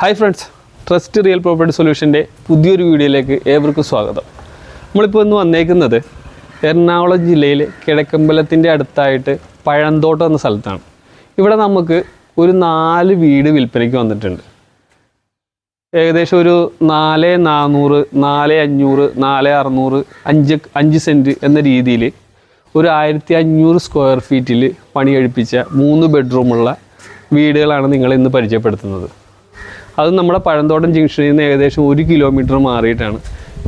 Hi friends Trust Real Property സൊല്യൂഷന്റെ പുതിയൊരു വീഡിയോയിലേക്ക് ഏവർക്കും സ്വാഗതം. നമ്മളിപ്പോൾ ഇന്ന് വന്നേക്കുന്നത് എറണാകുളം ജില്ലയിൽ കിഴക്കമ്പലത്തിന്റെ അടുത്തായിട്ട് പഴന്തോട്ടം എന്ന സ്ഥലത്താണ്. ഇവിടെ നമുക്ക് ഒരു നാല് വീട് വിൽപ്പനയ്ക്ക് വന്നിട്ടുണ്ട്. ഏകദേശം ഒരു നാല് നാനൂറ് നാല് അഞ്ഞൂറ് നാല് അറുന്നൂറ് അഞ്ച് അഞ്ച് സെന്റ് എന്ന രീതിയിൽ ഒരു ആയിരത്തി അഞ്ഞൂറ് സ്ക്വയർ ഫീറ്റിൽ പണി കഴിപ്പിച്ച മൂന്ന് ബെഡ്റൂമുള്ള വീടുകളാണ് നിങ്ങൾ ഇന്ന് പരിചയപ്പെടുത്തുന്നത്. അത് നമ്മുടെ പഴന്തോട്ടം ജംഗ്ഷനിൽ നിന്ന് ഏകദേശം ഒരു കിലോമീറ്റർ മാറിയിട്ടാണ്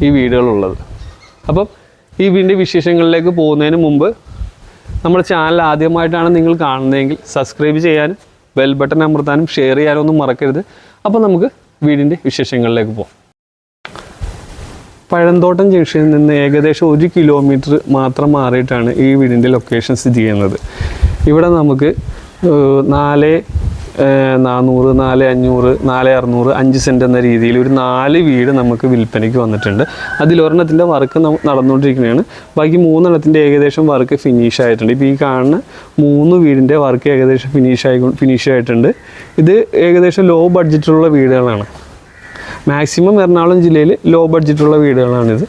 ഈ വീടുകളുള്ളത്. അപ്പം ഈ വീടിന്റെ വിശേഷങ്ങളിലേക്ക് പോകുന്നതിന് മുമ്പ് നമ്മുടെ ചാനൽ ആദ്യമായിട്ടാണ് നിങ്ങൾ കാണുന്നതെങ്കിൽ സബ്സ്ക്രൈബ് ചെയ്യാനും ബെൽ ബട്ടൺ അമർത്താനും ഷെയർ ചെയ്യാനും ഒന്നും മറക്കരുത്. അപ്പോൾ നമുക്ക് വീടിന്റെ വിശേഷങ്ങളിലേക്ക് പോകാം. പഴന്തോട്ടം ജംഗ്ഷനിൽ നിന്ന് ഏകദേശം ഒരു കിലോമീറ്റർ മാത്രം മാറിയിട്ടാണ് ഈ വീടിന്റെ ലൊക്കേഷൻ സ്ഥിതി ചെയ്യുന്നത്. ഇവിടെ നമുക്ക് നാല് നാനൂറ് നാല് അഞ്ഞൂറ് നാല് അറുന്നൂറ് അഞ്ച് സെന്റ് എന്ന രീതിയിൽ ഒരു നാല് വീട് നമുക്ക് വിൽപ്പനയ്ക്ക് വന്നിട്ടുണ്ട്. അതിലൊരെണ്ണത്തിന്റെ വർക്ക് നടന്നുകൊണ്ടിരിക്കുകയാണ്. ബാക്കി മൂന്നെണ്ണത്തിന്റെ ഏകദേശം വർക്ക് ഫിനിഷ് ആയിട്ടുണ്ട്. ഇപ്പോൾ ഈ കാണുന്ന മൂന്ന് വീടിന്റെ വർക്ക് ഏകദേശം ഫിനിഷ് ആയി ഫിനിഷ് ആയിട്ടുണ്ട്. ഇത് ഏകദേശം ലോ ബഡ്ജറ്റുള്ള വീടുകളാണ്. മാക്സിമം എറണാകുളം ജില്ലയിൽ ലോ ബഡ്ജറ്റുള്ള വീടുകളാണിത്.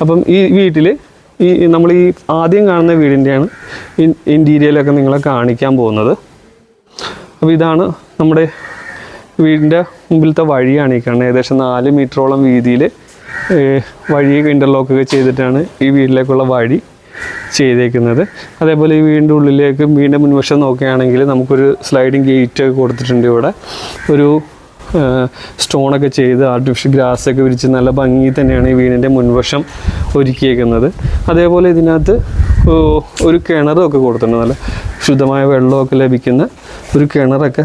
അപ്പം ഈ വീട്ടിൽ ഈ നമ്മൾ ഈ ആദ്യം കാണുന്ന വീടിന്റെയാണ് ഇൻ ഇന്റീരിയലൊക്കെ നിങ്ങളെ കാണിക്കാൻ പോകുന്നത്. അപ്പോൾ ഇതാണ് നമ്മുടെ വീടിന്റെ മുമ്പിലത്തെ വഴിയാണ് ഈ കാണുന്നത്. ഏകദേശം നാല് മീറ്ററോളം വീതിയിൽ വഴിയൊക്കെ ഇന്റർലോക്കൊക്കെ ചെയ്തിട്ടാണ് ഈ വീട്ടിലേക്കുള്ള വഴി ചെയ്തേക്കുന്നത്. അതേപോലെ ഈ വീടിന്റെ ഉള്ളിലേക്ക് വീടിന്റെ മുൻവശം നോക്കുകയാണെങ്കിൽ നമുക്കൊരു സ്ലൈഡിങ് ഗേറ്റ് കൊടുത്തിട്ടുണ്ട് ഇവിടെ. ഒരു സ്റ്റോണൊക്കെ ചെയ്ത് ആർട്ടിഫിഷ്യൽ ഗ്രാസ് ഒക്കെ വിരിച്ച് നല്ല ഭംഗി തന്നെയാണ് ഈ വീടിന്റെ മുൻവശം ഒരുക്കിയേക്കുന്നത്. അതേപോലെ ഇതിനകത്ത് ഒരു കിണറൊക്കെ കൊടുത്തിട്ടുണ്ട്. നല്ല ശുദ്ധമായ വെള്ളമൊക്കെ ലഭിക്കുന്ന ഒരു കിണറൊക്കെ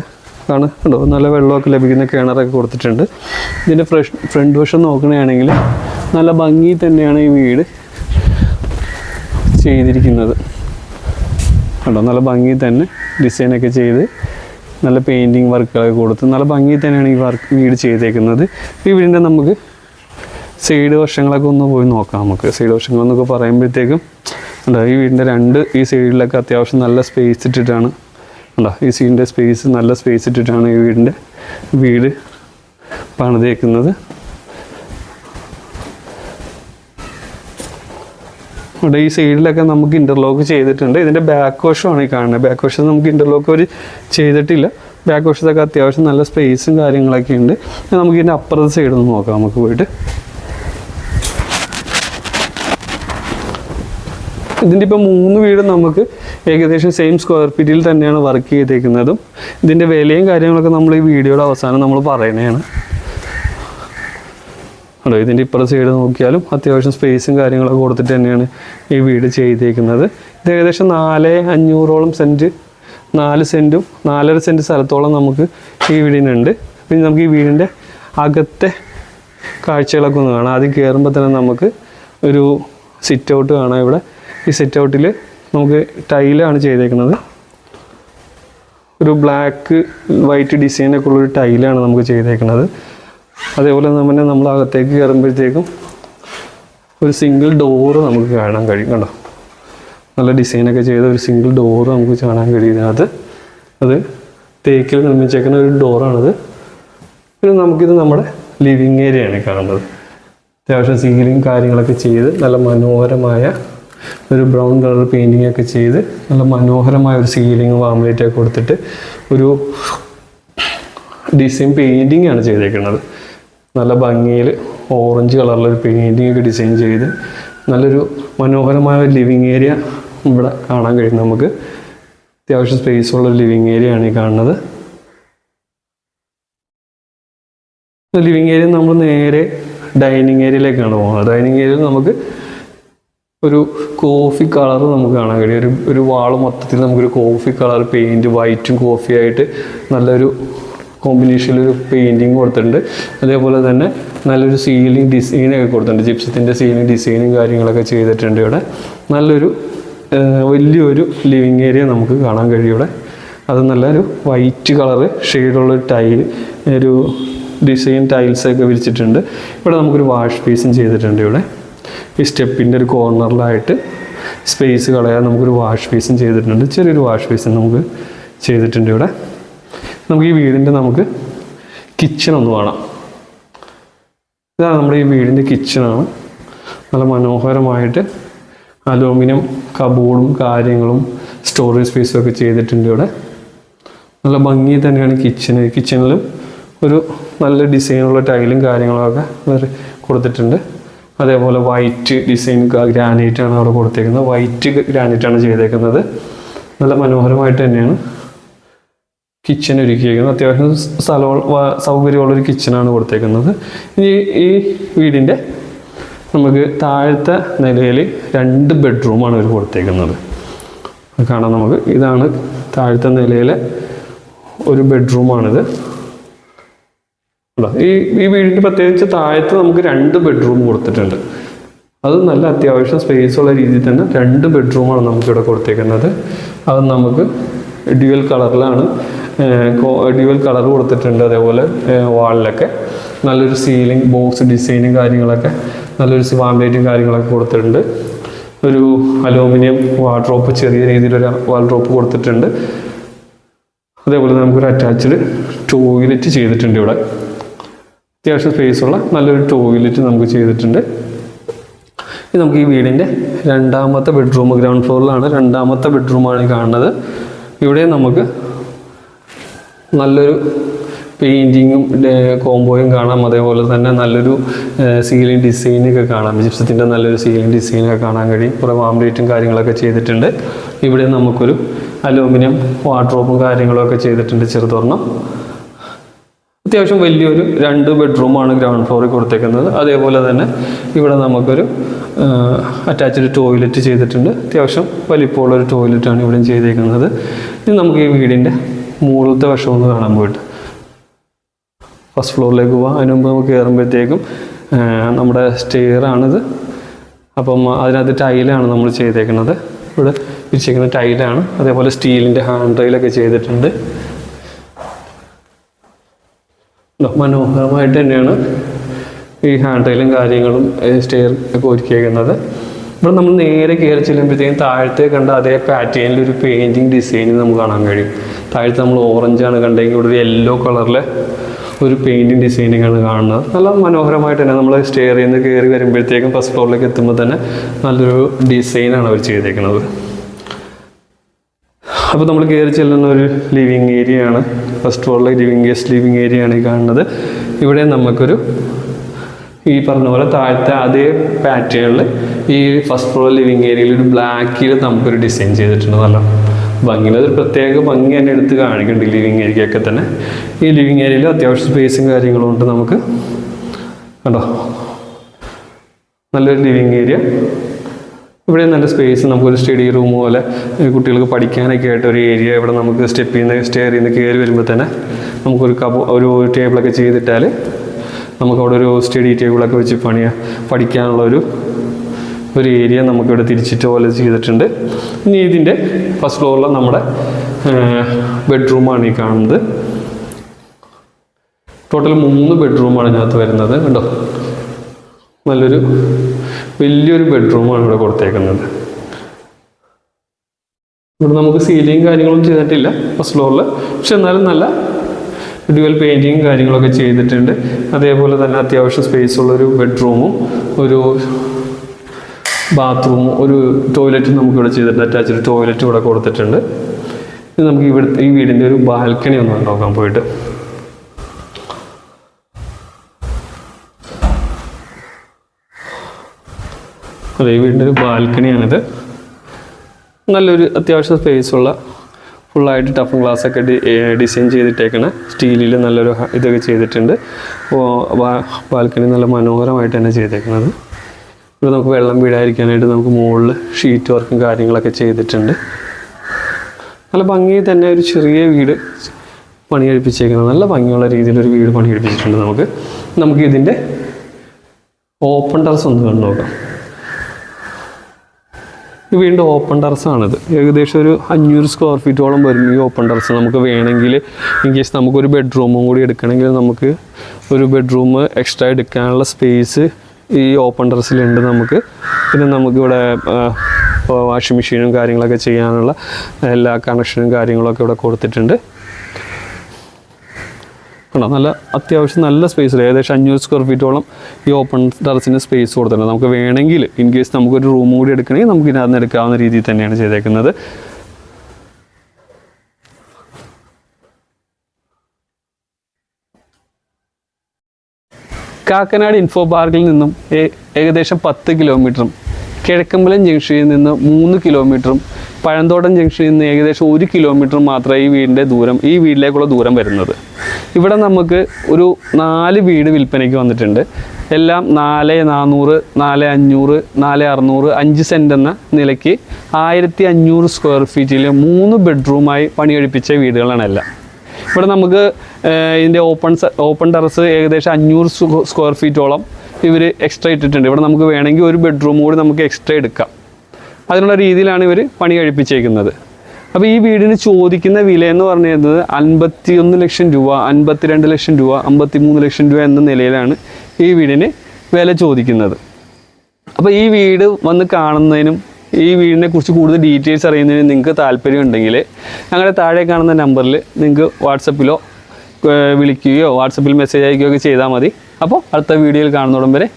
ആണ് ഉണ്ടോ നല്ല വെള്ളമൊക്കെ ലഭിക്കുന്ന കിണറൊക്കെ കൊടുത്തിട്ടുണ്ട്. ഇതിന്റെ ഫ്രഷ് ഫ്രണ്ട് വശം നോക്കുകയാണെങ്കിൽ നല്ല ഭംഗി തന്നെയാണ് ഈ വീട് ചെയ്തിരിക്കുന്നത്. കണ്ടോ? നല്ല ഭംഗി തന്നെ ഡിസൈനൊക്കെ ചെയ്ത് നല്ല പെയിന്റിങ് വർക്കുകളൊക്കെ കൊടുത്ത് നല്ല ഭംഗി തന്നെയാണ് ഈ വർക്ക് വീട് ചെയ്തേക്കുന്നത്. ഈ വീടിന്റെ നമുക്ക് സൈഡ് വശങ്ങളൊക്കെ ഒന്ന് പോയി നോക്കാം നമുക്ക്. സൈഡ് വശങ്ങൾ എന്നൊക്കെ പറയുമ്പോഴത്തേക്കും ഉണ്ടോ ഈ വീടിന്റെ രണ്ട് ഈ സൈഡിലൊക്കെ അത്യാവശ്യം നല്ല സ്പേസ് ഇട്ടിട്ടാണ് ഉണ്ടോ ഈ സീഡിന്റെ സ്പേസ് നല്ല സ്പേസ് ഇട്ടിട്ടാണ് ഈ വീടിന്റെ വീട് പണിതേക്കുന്നത്. ഇവിടെ ഈ സൈഡിലൊക്കെ നമുക്ക് ഇന്റർലോക്ക് ചെയ്തിട്ടുണ്ട്. ഇതിന്റെ ബാക്ക് വശമാണ് ഈ കാണുന്നത്. ബാക്ക് വശം നമുക്ക് ഇന്റർലോക്ക് അവർ ചെയ്തിട്ടില്ല. ബാക്ക് വശത്തൊക്കെ അത്യാവശ്യം നല്ല സ്പേസും കാര്യങ്ങളൊക്കെ ഉണ്ട്. നമുക്ക് ഇതിന്റെ അപ്പുറത്തെ സൈഡ് ഒന്ന് നോക്കാം. നമുക്ക് പോയിട്ട്. ഇതിന്റെ ഇപ്പോൾ മൂന്ന് വീട് നമുക്ക് ഏകദേശം സെയിം സ്ക്വയർ ഫീറ്റിൽ തന്നെയാണ് വർക്ക് ചെയ്തേക്കുന്നതും. ഇതിന്റെ വിലയും കാര്യങ്ങളൊക്കെ നമ്മൾ ഈ വീഡിയോയുടെ അവസാനം നമ്മൾ പറയുന്നതാണ്. അല്ലോ ഇതിന്റെ ഇപ്പുറ സൈഡ് നോക്കിയാലും അത്യാവശ്യം സ്പേസും കാര്യങ്ങളൊക്കെ കൊടുത്തിട്ട് തന്നെയാണ് ഈ വീട് ചെയ്തേക്കുന്നത്. ഇത് ഏകദേശം നാല് അഞ്ഞൂറോളം സെന്റ് നാല് സെന്റും നാലര സെന്റ് സ്ഥലത്തോളം നമുക്ക് ഈ വീടിനുണ്ട്. പിന്നെ നമുക്ക് ഈ വീടിന്റെ അകത്തെ കാഴ്ചകളൊക്കെ ഒന്ന് കാണാം. ആദ്യം കയറുമ്പോൾ തന്നെ നമുക്ക് ഒരു സിറ്റ് ഔട്ട് കാണാം. ഇവിടെ ഈ സിറ്റ് ഔട്ടിൽ നമുക്ക് ടൈലാണ് ചെയ്തേക്കുന്നത്. ഒരു ബ്ലാക്ക് വൈറ്റ് ഡിസൈനൊക്കെ ഉള്ളൊരു ടൈലാണ് നമുക്ക് ചെയ്തേക്കുന്നത്. അതേപോലെ തന്നെ നമ്മൾ അകത്തേക്ക് കയറുമ്പോഴത്തേക്കും ഒരു സിംഗിൾ ഡോറ് നമുക്ക് കാണാൻ കഴിയും കണ്ടോ? നല്ല ഡിസൈനൊക്കെ ചെയ്ത ഒരു സിംഗിൾ ഡോറ് നമുക്ക് കാണാൻ കഴിയുന്നത് അത് അത് തേക്കിൽ നിർമ്മിച്ചേക്കുന്ന ഒരു ഡോറാണത് പിന്നെ നമുക്കിത് നമ്മുടെ ലിവിങ് ഏരിയയാണ് കാണുന്നത്. അത്യാവശ്യം സീലിങ് കാര്യങ്ങളൊക്കെ ചെയ്ത് നല്ല മനോഹരമായ ഒരു ബ്രൗൺ കളർ പെയിന്റിംഗ് ഒക്കെ ചെയ്ത് നല്ല മനോഹരമായ ഒരു സീലിംഗ് വാമലേറ്റൊക്കെ കൊടുത്തിട്ട് ഒരു ഡിസൈൻ പെയിന്റിംഗ് ആണ് ചെയ്തേക്കുന്നത്. നല്ല ഭംഗിയിൽ ഓറഞ്ച് കളറിലൊരു പെയിന്റിംഗ് ഒക്കെ ഡിസൈൻ ചെയ്ത് നല്ലൊരു മനോഹരമായ ഒരു ലിവിങ് ഏരിയ ഇവിടെ കാണാൻ കഴിയും നമുക്ക്. അത്യാവശ്യം സ്പേസ് ഉള്ള ലിവിങ് ഏരിയ ആണ് ഈ കാണുന്നത്. ലിവിങ് ഏരിയ നമ്മൾ നേരെ ഡൈനിങ് ഏരിയയിലേക്കാണ് പോകുന്നത്. ഡൈനിങ് ഏരിയയിൽ നമുക്ക് ഒരു കോഫി കളർ നമുക്ക് കാണാൻ കഴിയും. ഒരു ഒരു വാൾ മൊത്തത്തിൽ നമുക്കൊരു കോഫി കളർ പെയിന്റ് വൈറ്റും കോഫി ആയിട്ട് നല്ലൊരു കോമ്പിനേഷനിൽ ഒരു പെയിന്റിങ് കൊടുത്തിട്ടുണ്ട്. അതേപോലെ തന്നെ നല്ലൊരു സീലിംഗ് ഡിസൈനൊക്കെ കൊടുത്തിട്ടുണ്ട്. ജിപ്സത്തിന്റെ സീലിംഗ് ഡിസൈനും കാര്യങ്ങളൊക്കെ ചെയ്തിട്ടുണ്ട് ഇവിടെ. നല്ലൊരു വലിയൊരു ലിവിങ് ഏരിയ നമുക്ക് കാണാൻ കഴിയും ഇവിടെ. അത് നല്ലൊരു വൈറ്റ് കളറ് ഷെയ്ഡുള്ള ടൈൽ ഒരു ഡിസൈൻ ടൈൽസൊക്കെ വിരിച്ചിട്ടുണ്ട്. ഇവിടെ നമുക്കൊരു വാഷ് പീസും ചെയ്തിട്ടുണ്ട് ഇവിടെ. ഈ സ്റ്റെപ്പിന്റെ ഒരു കോർണറിലായിട്ട് സ്പേസ് കളയാൻ നമുക്കൊരു വാഷ് പീസും ചെയ്തിട്ടുണ്ട്. ചെറിയൊരു വാഷ് പീസും നമുക്ക് ചെയ്തിട്ടുണ്ട് ഇവിടെ. നമുക്ക് ഈ വീടിന്റെ നമുക്ക് കിച്ചൺ ഒന്ന് കാണാം. ഇതാണ് നമ്മുടെ ഈ വീടിന്റെ കിച്ചണാണ് നല്ല മനോഹരമായിട്ട് അലൂമിനിയം കബോർഡും കാര്യങ്ങളും സ്റ്റോറേജ് സ്പേസും ഒക്കെ ചെയ്തിട്ടുണ്ട് ഇവിടെ. നല്ല ഭംഗി തന്നെയാണ് കിച്ചന് കിച്ചണിലും ഒരു നല്ല ഡിസൈനുള്ള ടൈലും കാര്യങ്ങളൊക്കെ കൊടുത്തിട്ടുണ്ട്. അതേപോലെ വൈറ്റ് ഡിസൈൻ ഗ്രാനൈറ്റ് ആണ് അവിടെ കൊടുത്തേക്കുന്നത്. വൈറ്റ് ഗ്രാനൈറ്റ് ആണ് ചെയ്തേക്കുന്നത്. നല്ല മനോഹരമായിട്ട് തന്നെയാണ്. കിച്ചൺ ഒരുക്കിയിരിക്കുന്നത് അത്യാവശ്യം സ്ഥലം സൗകര്യമുള്ളൊരു കിച്ചണാണ് കൊടുത്തേക്കുന്നത്. ഇനി ഈ വീടിന്റെ നമുക്ക് താഴത്തെ നിലയിൽ രണ്ട് ബെഡ്റൂമാണ് ഇവർ കൊടുത്തേക്കുന്നത്. കാണാം നമുക്ക്. ഇതാണ് താഴത്തെ നിലയിലെ ഒരു ബെഡ്റൂമാണിത്? ഈ ഈ വീടിന്റെ പ്രത്യേകിച്ച് താഴത്ത് നമുക്ക് രണ്ട് ബെഡ്റൂം കൊടുത്തിട്ടുണ്ട്. അത് നല്ല അത്യാവശ്യം സ്പേസ് ഉള്ള രീതിയിൽ തന്നെ രണ്ട് ബെഡ്റൂമാണ് നമുക്കിവിടെ കൊടുത്തേക്കുന്നത്. അത് നമുക്ക് ഡ്യുവൽ കളറിലാണ് ഡ്യുവൽ കളർ കൊടുത്തിട്ടുണ്ട് അതേപോലെ വാളിലൊക്കെ നല്ലൊരു സീലിംഗ് ബോക്സ് ഡിസൈനും കാര്യങ്ങളൊക്കെ നല്ലൊരു വാംലൈറ്റും കാര്യങ്ങളൊക്കെ കൊടുത്തിട്ടുണ്ട്. ഒരു അലൂമിനിയം വാർഡ്രോപ്പ് ചെറിയ രീതിയിലൊരു വാർഡ്രോപ്പ് കൊടുത്തിട്ടുണ്ട്. അതേപോലെ നമുക്കൊരു അറ്റാച്ച്ഡ് ടോയ്ലറ്റ് ചെയ്തിട്ടുണ്ട് ഇവിടെ. അത്യാവശ്യം സ്പേസ് ഉള്ള നല്ലൊരു ടോയ്ലറ്റ് നമുക്ക് ചെയ്തിട്ടുണ്ട്. ഇത് നമുക്ക് ഈ വീടിന്റെ രണ്ടാമത്തെ ബെഡ്റൂം ഗ്രൗണ്ട് ഫ്ലോറിലാണ് രണ്ടാമത്തെ ബെഡ്റൂമാണ് കാണുന്നത്. ഇവിടെ നമുക്ക് നല്ലൊരു പെയിന്റിങ്ങും കോംബോയും കാണാം. അതേപോലെ തന്നെ നല്ലൊരു സീലിംഗ് ഡിസൈനൊക്കെ കാണാം. ജിപ്സത്തിന്റെ നല്ലൊരു സീലിംഗ് ഡിസൈനൊക്കെ കാണാൻ കഴിയും. കുറേ വാംലേറ്റും കാര്യങ്ങളൊക്കെ ചെയ്തിട്ടുണ്ട്. ഇവിടെ നമുക്കൊരു അലൂമിനിയം വാർഡ്രോപ്പും കാര്യങ്ങളൊക്കെ ചെയ്തിട്ടുണ്ട് ചെറുതൊരെണ്ണം. അത്യാവശ്യം വലിയൊരു രണ്ട് ബെഡ്റൂമാണ് ഗ്രൗണ്ട് ഫ്ലോറിൽ കൊടുത്തേക്കുന്നത്. അതേപോലെ തന്നെ ഇവിടെ നമുക്കൊരു അറ്റാച്ച്ഡ് ടോയ്ലറ്റ് ചെയ്തിട്ടുണ്ട്. അത്യാവശ്യം വലിപ്പമുള്ളൊരു ടോയ്ലറ്റാണ് ഇവിടെ ചെയ്തേക്കുന്നത്. ഇനി നമുക്ക് ഈ വീടിന്റെ മുകളിലത്തെ വശം ഒന്ന് കാണാൻ പോയിട്ട്. ഫസ്റ്റ് ഫ്ലോറിലേക്ക് പോവാം. അതിന് മുമ്പ് നമുക്ക് കയറുമ്പോഴത്തേക്കും നമ്മുടെ സ്റ്റെയർ ആണിത്. അപ്പം അതിനകത്ത് ടൈലാണ് നമ്മൾ ചെയ്തേക്കുന്നത്. ഇവിടെ വിരിച്ചേക്കുന്ന ടൈലാണ്. അതേപോലെ സ്റ്റീലിന്റെ ഹാൻഡ് റെയിലൊക്കെ ചെയ്തിട്ടുണ്ട്? മനോഹരമായിട്ട് തന്നെയാണ് ഈ ഹാൻഡ് റെയിലും കാര്യങ്ങളും സ്റ്റെയർ ഒക്കെ ഒരുക്കിയേക്കുന്നത്. ഇവിടെ നമ്മൾ നേരെ കയറി ചെല്ലുമ്പോഴത്തേക്കും താഴത്തെ കണ്ട അതേ പാറ്റേണിൽ ഒരു പെയിന്റിങ് ഡിസൈൻ നമുക്ക് കാണാൻ കഴിയും. താഴത്തെ നമ്മൾ ഓറഞ്ചാണ് കണ്ടെങ്കിൽ ഇവിടെ ഒരു യെല്ലോ കളറിലെ ഒരു പെയിന്റിങ് ഡിസൈനിങ് ആണ് കാണുന്നത്. നല്ല മനോഹരമായിട്ട് തന്നെ നമ്മൾ സ്റ്റെയറിൽ നിന്ന് കയറി വരുമ്പോഴത്തേക്കും ഫസ്റ്റ് ഫ്ലോറിലേക്ക് എത്തുമ്പോൾ തന്നെ നല്ലൊരു ഡിസൈനാണ് അവർ ചെയ്തേക്കുന്നത് അപ്പോൾ നമ്മൾ കയറി ചെല്ലുന്ന ഒരു ലിവിങ് ഏരിയ ആണ്. ഫസ്റ്റ് ഫ്ലോറിലെ ലിവിങ് ഗസ്റ്റ് ലിവിങ് ഏരിയ ആണ് ഈ കാണുന്നത്. ഇവിടെ നമുക്കൊരു ഈ പറഞ്ഞ പോലെ താഴത്തെ അതേ പാറ്റേണിൽ ഈ ഫസ്റ്റ് ഫ്ലോർ ലിവിങ് ഏരിയയിൽ ഒരു ബ്ലാക്കിൽ നമുക്കൊരു ഡിസൈൻ ചെയ്തിട്ടുണ്ട് നല്ല ഭംഗിയിൽ അതൊരു പ്രത്യേക ഭംഗി തന്നെ എടുത്ത് കാണിക്കുന്നുണ്ട് ലിവിങ് ഏരിയയൊക്കെ തന്നെ. ഈ ലിവിങ് ഏരിയയിൽ അത്യാവശ്യം സ്പേസും കാര്യങ്ങളും ഉണ്ട് നമുക്ക്. കണ്ടോ? നല്ലൊരു ലിവിങ് ഏരിയ ഇവിടെ നല്ല സ്പേസ് നമുക്കൊരു സ്റ്റഡി റൂം പോലെ കുട്ടികൾക്ക് പഠിക്കാനൊക്കെ ആയിട്ട് ഒരു ഏരിയ ഇവിടെ നമുക്ക് സ്റ്റെപ്പിൽ നിന്ന് സ്റ്റെയറിൽ നിന്ന് കയറി വരുമ്പോൾ തന്നെ നമുക്കൊരു കബോ ഒരു ടേബിളൊക്കെ ചെയ്തിട്ടാൽ നമുക്കവിടെ ഒരു സ്റ്റഡി ടേബിളൊക്കെ വെച്ച് പണിയാ പഠിക്കാനുള്ള ഒരു ഒരു ഏരിയ നമുക്കിവിടെ തിരിച്ചിട്ട് പോലെ ചെയ്തിട്ടുണ്ട്. ഇനി ഇതിന്റെ ഫസ്റ്റ് ഫ്ലോറിൽ നമ്മുടെ ബെഡ്റൂമാണ് ഈ കാണുന്നത്. ടോട്ടൽ മൂന്ന് ബെഡ്റൂമാണ് ഇതിനകത്ത് വരുന്നത് കണ്ടോ? നല്ലൊരു വലിയൊരു ബെഡ്റൂമാണ് ഇവിടെ കൊടുത്തേക്കുന്നത്. ഇവിടെ നമുക്ക് സീലിംഗ് കാര്യങ്ങളൊന്നും ചെയ്തിട്ടില്ല ഫസ്റ്റ് ഫ്ലോറിൽ പക്ഷെ എന്നാലും നല്ല ഡ്യുവൽ പെയിന്റിങ് കാര്യങ്ങളൊക്കെ ചെയ്തിട്ടുണ്ട്. അതേപോലെ തന്നെ അത്യാവശ്യം സ്പേസ് ഉള്ളൊരു ബെഡ്റൂമും ഒരു ബാത്റൂമും ഒരു ടോയ്ലറ്റും നമുക്ക് ഇവിടെ ചെയ്തിട്ടുണ്ട് അറ്റാച്ച്ഡ് ടോയ്ലറ്റ് ഇവിടെ കൊടുത്തിട്ടുണ്ട്. ഇത് നമുക്ക് ഇവിടെ ഈ വീടിന്റെ ഒരു ബാൽക്കണി ഒന്ന് നോക്കാൻ പോയിട്ട്. അതെ ഈ വീടിന്റെ ഒരു ബാൽക്കണിയാണിത്. നല്ലൊരു അത്യാവശ്യം സ്പേസ് ഉള്ള ഫുള്ളായിട്ട് ടഫൻ ഗ്ലാസ് ഒക്കെ ഡിസൈൻ ചെയ്തിട്ടേക്കണ. സ്റ്റീലിൽ നല്ലൊരു ഇതൊക്കെ ചെയ്തിട്ടുണ്ട്. അപ്പോൾ ബാൽക്കണി നല്ല മനോഹരമായിട്ട് തന്നെ ചെയ്തേക്കുന്നത് ഇവിടെ നമുക്ക് വെള്ളം വീടായിരിക്കാനായിട്ട് നമുക്ക് മുകളിൽ ഷീറ്റ് വർക്കും കാര്യങ്ങളൊക്കെ ചെയ്തിട്ടുണ്ട്. നല്ല ഭംഗിയിൽ തന്നെ ഒരു ചെറിയ വീട് പണി കഴിപ്പിച്ചേക്കുന്നത് നല്ല ഭംഗിയുള്ള രീതിയിൽ ഒരു വീട് പണി കഴിപ്പിച്ചിട്ടുണ്ട് നമുക്ക്. നമുക്ക് ഇതിന്റെ ഓപ്പൺ ടെറസ് ഒന്ന് കണ്ടു നോക്കാം. ഇത് വീണ്ടും ഓപ്പൺ ടെറസാണിത് ഏകദേശം ഒരു അഞ്ഞൂറ് സ്ക്വയർ ഫീറ്റോളം വരും ഈ ഓപ്പൺ ടെറസ് നമുക്ക് വേണമെങ്കിൽ ഇൻ കേസ് നമുക്കൊരു ബെഡ്റൂമും കൂടി എടുക്കണമെങ്കിൽ നമുക്ക് ഒരു ബെഡ്റൂം എക്സ്ട്രാ എടുക്കാനുള്ള സ്പേസ് ഈ ഓപ്പൺ ടെറസിലുണ്ട് നമുക്ക്. പിന്നെ നമുക്കിവിടെ വാഷിംഗ് മെഷീനും കാര്യങ്ങളൊക്കെ ചെയ്യാനുള്ള എല്ലാ കണക്ഷനും കാര്യങ്ങളൊക്കെ ഇവിടെ കൊടുത്തിട്ടുണ്ട്. കണ്ടോ? നല്ല അത്യാവശ്യം നല്ല സ്പേസ് ഏകദേശം അഞ്ഞൂറ് സ്ക്വയർ ഫീറ്റോളം ഈ ഓപ്പൺ ടെറസിന് സ്പേസ് കൊടുത്തിട്ടുണ്ട്. നമുക്ക് വേണമെങ്കിൽ ഇൻ കേസ് നമുക്കൊരു റൂം കൂടി എടുക്കണമെങ്കിൽ നമുക്ക് ഇതിനകത്ത് എടുക്കാവുന്ന രീതിയിൽ തന്നെയാണ് ചെയ്തേക്കുന്നത്. കാക്കനാട് ഇൻഫോ പാർക്കിൽ നിന്നും ഏകദേശം പത്ത് കിലോമീറ്ററും കിഴക്കമ്പലം ജംഗ്ഷനിൽ നിന്ന് മൂന്ന് കിലോമീറ്ററും പഴന്തോട്ടം ജംഗ്ഷനിൽ നിന്ന് ഏകദേശം ഒരു കിലോമീറ്റർ മാത്രമേ ഈ വീടിന്റെ ദൂരം ഈ വീട്ടിലേക്കുള്ള ദൂരം വരുന്നത്. ഇവിടെ നമുക്ക് ഒരു നാല് വീട് വിൽപ്പനയ്ക്ക് വന്നിട്ടുണ്ട്. എല്ലാം നാല് നാനൂറ് നാല് അഞ്ഞൂറ് നാല് അറുന്നൂറ് അഞ്ച് സെന്റ് എന്ന നിലയ്ക്ക് ആയിരത്തി അഞ്ഞൂറ് സ്ക്വയർ ഫീറ്റിൽ മൂന്ന് ബെഡ്റൂമായി പണികഴിപ്പിച്ച വീടുകളാണ് എല്ലാം. ഇവിടെ നമുക്ക് ഇതിന്റെ ഓപ്പൺ ഓപ്പൺ ടെറസ് ഏകദേശം അഞ്ഞൂറ് സ്ക്വ- സ്ക്വയർ ഫീറ്റോളം ഇവർ എക്സ്ട്രാ ഇട്ടിട്ടുണ്ട്. ഇവിടെ നമുക്ക് വേണമെങ്കിൽ ഒരു ബെഡ്റൂം കൂടി നമുക്ക് എക്സ്ട്രാ എടുക്കാം. അതിനുള്ള രീതിയിലാണ് ഇവർ പണി കഴിപ്പിച്ചേക്കുന്നത്. അപ്പോൾ ഈ വീടിന് ചോദിക്കുന്ന വില എന്ന് പറയുന്നത് അൻപത്തി ഒന്ന് ലക്ഷം രൂപ അൻപത്തിരണ്ട് ലക്ഷം രൂപ അമ്പത്തി മൂന്ന് ലക്ഷം രൂപ എന്ന നിലയിലാണ് ഈ വീടിന് വില ചോദിക്കുന്നത്. അപ്പോൾ ഈ വീട് വന്ന് കാണുന്നതിനും ഈ വീടിനെ കുറിച്ച് കൂടുതൽ ഡീറ്റെയിൽസ് അറിയുന്നതിന് നിങ്ങൾക്ക് താല്പര്യം ഉണ്ടെങ്കിൽ ഞങ്ങളുടെ താഴെ കാണുന്ന നമ്പറിൽ നിങ്ങൾക്ക് വാട്സപ്പിലോ വിളിക്കുകയോ വാട്സപ്പിൽ മെസ്സേജ് അയക്കുകയോ ഒക്കെ ചെയ്താൽ മതി. അപ്പോൾ അടുത്ത വീഡിയോയിൽ കാണുന്നോടം വരെ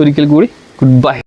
ഒരിക്കൽ കൂടി ഗുഡ് ബൈ